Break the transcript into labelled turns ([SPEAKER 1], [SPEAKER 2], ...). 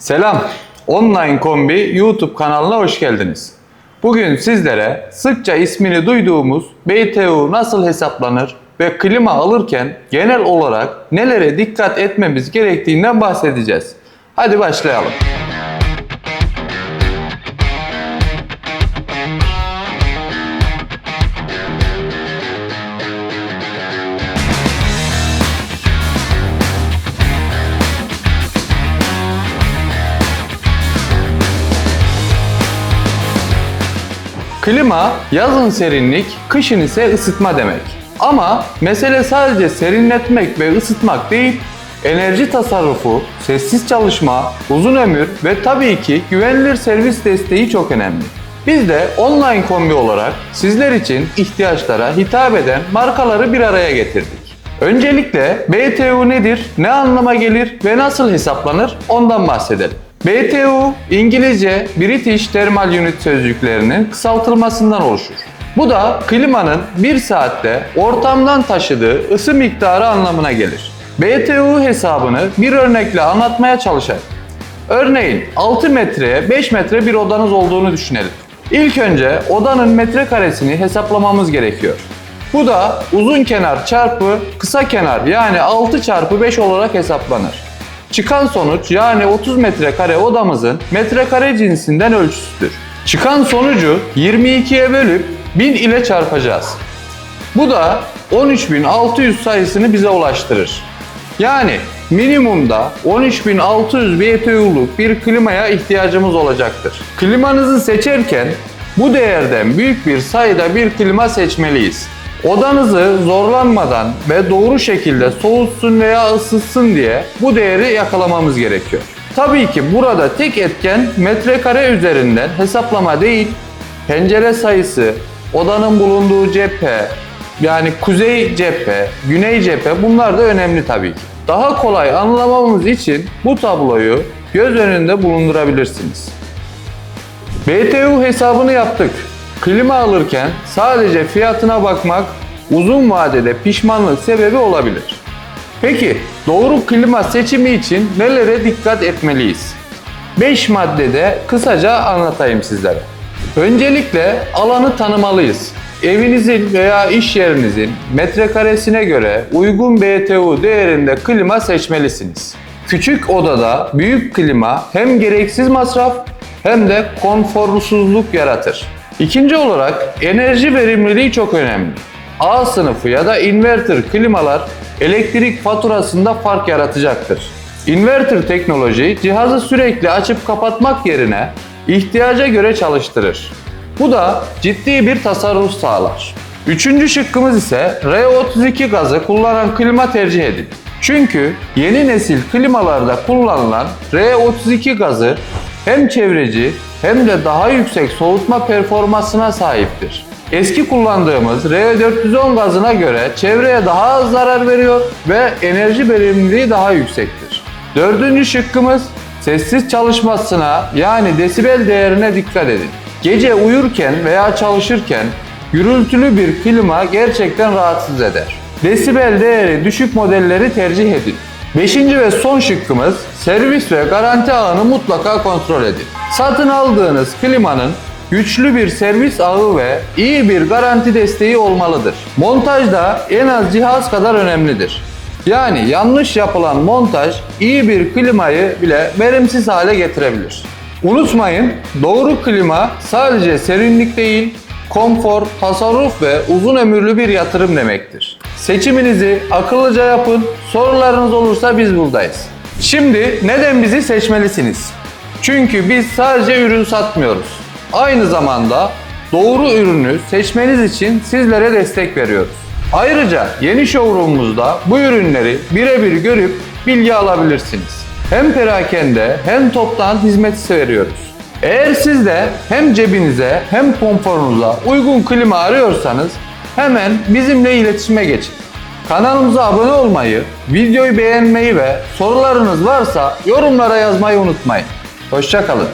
[SPEAKER 1] Selam. Online Kombi YouTube kanalına hoş geldiniz. Bugün sizlere sıkça ismini duyduğumuz BTU nasıl hesaplanır ve klima alırken genel olarak nelere dikkat etmemiz gerektiğinden bahsedeceğiz. Hadi başlayalım. Klima yazın serinlik, kışın ise ısıtma demek. Ama mesele sadece serinletmek ve ısıtmak değil, enerji tasarrufu, sessiz çalışma, uzun ömür ve tabii ki güvenilir servis desteği çok önemli. Biz de online kombi olarak sizler için ihtiyaçlara hitap eden markaları bir araya getirdik. Öncelikle BTU nedir, ne anlama gelir ve nasıl hesaplanır ondan bahsedelim. BTU, İngilizce British Thermal Unit sözcüklerinin kısaltılmasından oluşur. Bu da klimanın bir saatte ortamdan taşıdığı ısı miktarı anlamına gelir. BTU hesabını bir örnekle anlatmaya çalışayım. Örneğin 6 metreye 5 metre bir odanız olduğunu düşünelim. İlk önce odanın metrekaresini hesaplamamız gerekiyor. Bu da uzun kenar çarpı kısa kenar yani 6 çarpı 5 olarak hesaplanır. Çıkan sonuç yani 30 metrekare odamızın metrekare cinsinden ölçüsüdür. Çıkan sonucu 22'ye bölüp 1000 ile çarpacağız. Bu da 13.600 sayısını bize ulaştırır. Yani minimumda 13.600 BTU'luk bir klimaya ihtiyacımız olacaktır. Klimanızı seçerken bu değerden büyük bir sayıda bir klima seçmeliyiz. Odanızı zorlanmadan ve doğru şekilde soğutsun veya ısıtsın diye bu değeri yakalamamız gerekiyor. Tabii ki burada tek etken metrekare üzerinden hesaplama değil, pencere sayısı, odanın bulunduğu cephe, yani kuzey cephe, güney cephe bunlar da önemli tabii ki. Daha kolay anlamamız için bu tabloyu göz önünde bulundurabilirsiniz. BTU hesabını yaptık. Klima alırken sadece fiyatına bakmak uzun vadede pişmanlık sebebi olabilir. Peki doğru klima seçimi için nelere dikkat etmeliyiz? 5 maddede kısaca anlatayım sizlere. Öncelikle alanı tanımalıyız. Evinizin veya iş yerinizin metrekaresine göre uygun BTU değerinde klima seçmelisiniz. Küçük odada büyük klima hem gereksiz masraf hem de konforsuzluk yaratır. İkinci olarak enerji verimliliği çok önemli. A sınıfı ya da inverter klimalar elektrik faturasında fark yaratacaktır. Inverter teknoloji cihazı sürekli açıp kapatmak yerine ihtiyaca göre çalıştırır. Bu da ciddi bir tasarruf sağlar. Üçüncü şıkkımız ise R32 gazı kullanan klima tercih edin. Çünkü yeni nesil klimalarda kullanılan R32 gazı hem çevreci hem de daha yüksek soğutma performansına sahiptir. Eski kullandığımız R410 gazına göre çevreye daha az zarar veriyor ve enerji verimliliği daha yüksektir. Dördüncü şıkkımız sessiz çalışmasına yani desibel değerine dikkat edin. Gece uyurken veya çalışırken gürültülü bir klima gerçekten rahatsız eder. Desibel değeri düşük modelleri tercih edin. Beşinci ve son şıkkımız servis ve garanti ağını mutlaka kontrol edin. Satın aldığınız klimanın güçlü bir servis ağı ve iyi bir garanti desteği olmalıdır. Montajda en az cihaz kadar önemlidir. Yani yanlış yapılan montaj iyi bir klimayı bile verimsiz hale getirebilir. Unutmayın doğru klima sadece serinlik değil, konfor, tasarruf ve uzun ömürlü bir yatırım demektir. Seçiminizi akıllıca yapın, sorularınız olursa biz buradayız. Şimdi neden bizi seçmelisiniz? Çünkü biz sadece ürün satmıyoruz. Aynı zamanda doğru ürünü seçmeniz için sizlere destek veriyoruz. Ayrıca yeni showroomumuzda bu ürünleri birebir görüp bilgi alabilirsiniz. Hem perakende hem toptan hizmet veriyoruz. Eğer siz de hem cebinize hem konforunuza uygun klima arıyorsanız hemen bizimle iletişime geçin. Kanalımıza abone olmayı, videoyu beğenmeyi ve sorularınız varsa yorumlara yazmayı unutmayın. Hoşçakalın.